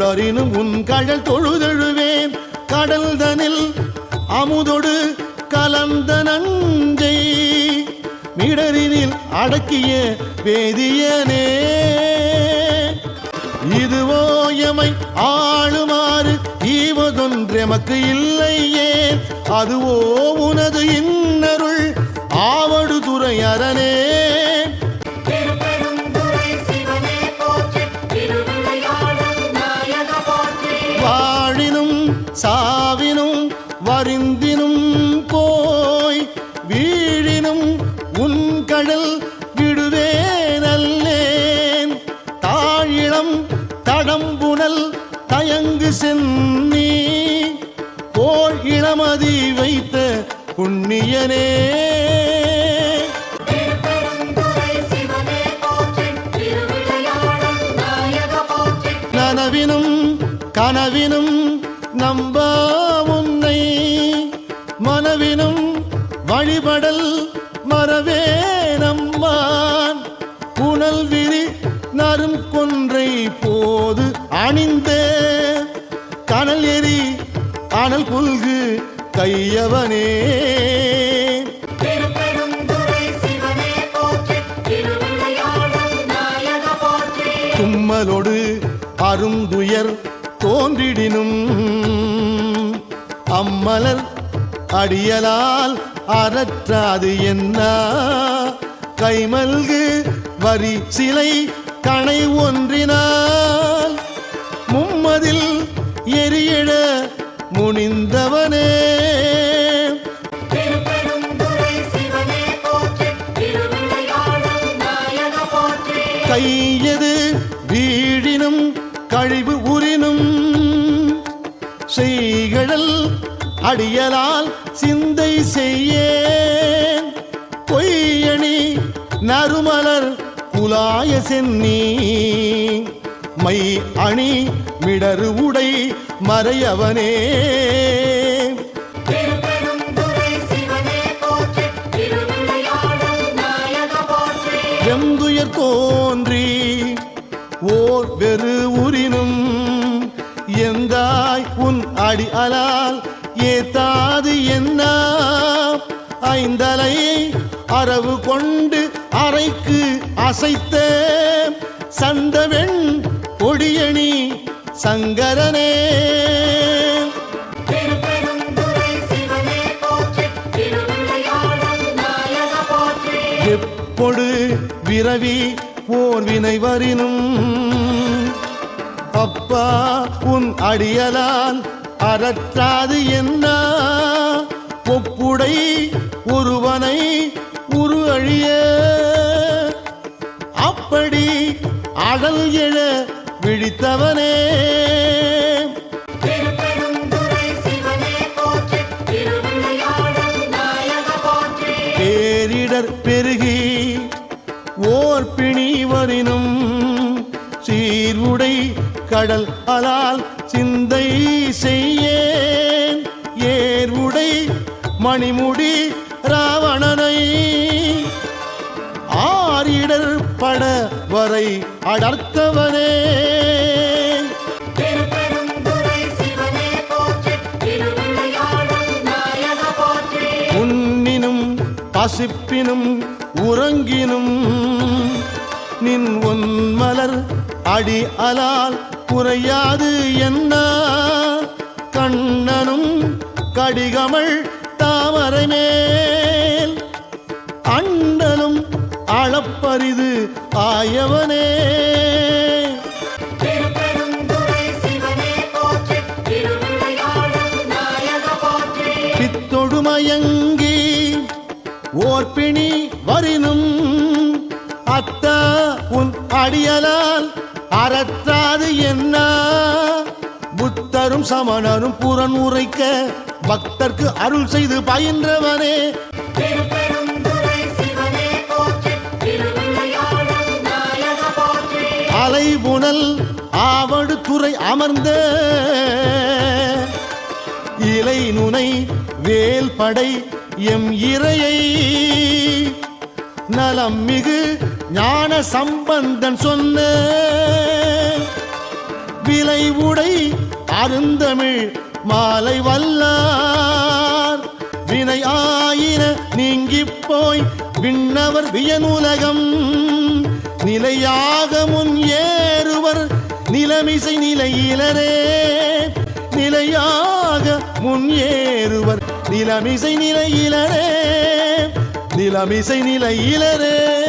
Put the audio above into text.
தொடரினும் உன் கழல் தொழுதழுவேன். கடல் தனில் அமுதொடு கலந்த நஞ்சை. மிடரினில் அடக்கிய வேதியனே. இதுவோ எமை ஆளுமாறு ஈவதொன்றெமக்கு இல்லையே. அதுவோ உனது இன்னருள் ஆவடு துறை அரணே. வரிந்தினும் போய் வீழினும் உன் கடல் விடுவேனல்லேன். தாழிளம் தடம்புணல் தயங்கு சென்னி போல் இளமதி வைத்த புண்ணியனே. கனவினும் கனவினும் நம்ப வழிபடல் மறவே நம்மான் புனல் விரி நரும் கொன்றை போது அணிந்த. கனல் எரி அனல் புல்கு கையவனே. தும்மலோடு அருந்துயர் தோன்றிடினும். அம்மலர் அடியலால் அறற்றாது என்ன? கைமல்கு வரி சிலை கணை ஒன்றினால் மும்மதில் எரியழ முனிந்தவனே. கையது வீழினும் கழிவு உறினும் செய்கடல் அடியலால் சிந்தை செய்யேன். பொய்யணி நறுமலர் குலாய சென்னி. மை அணி மிடரு உடை மறையவனே. வெந்துயர் தோன்றி ஓர் வெறு அலால் ஏத்தாது என்ன ஐந்தலை அரவு கொண்டு அறைக்கு அசைத்த சந்தவெண் கொடியணி சங்கரனே. திருப்பெருந்துறை எப்பொடு விரவி ஓர் வினை வரினும் அப்பா உன் அடியலான் அறற்றாது என்ன? ஒப்புடை ஒருவனை உரு அழிய அப்படி அடல் எழ விழித்தவனே. சீர்வுடை கடல் அலால் சிந்தை செய்யேன். ஏர் உடை மணிமுடி ராவணனை. ஆரிடர் பட வரை அடர்த்தவனே. உன்னினும் பசிப்பினும் உறங்கினும் நின் ஒன் மலர் அடி அலால் குறையாது என்ன? கண்ணனும் கடிகமள் தாமரை மேல். அண்டலும் அளப்பரிது ஆயவனே. பித்தொடுமயங்கி ஓர்பிணி வரினும் அத்தா உன் அடியலால் அறத்தாது என்ன? புத்தரும் சமணரும் புறன் உரைக்க பக்தர்க்கு அருள் செய்து பயின்றவனே. அலைபுணல் ஆவடு துறை அமர்ந்த இலை நுனை வேல் படை எம் இறையை நலம் மிகு ஞான சம்பந்தன் சொன்ன விலை உடை அருந்தமிழ் மாலை வல்லார். வினை ஆயின நீங்கி போய் விண்ணவர் வியனுலகம். நிலையாக முன் ஏறுவர் நிலமிசை நிலையிலரே. நிலையாக முன் ஏறுவர் நிலமிசை நிலையிலரே. நிலமிசை நிலையிலரே.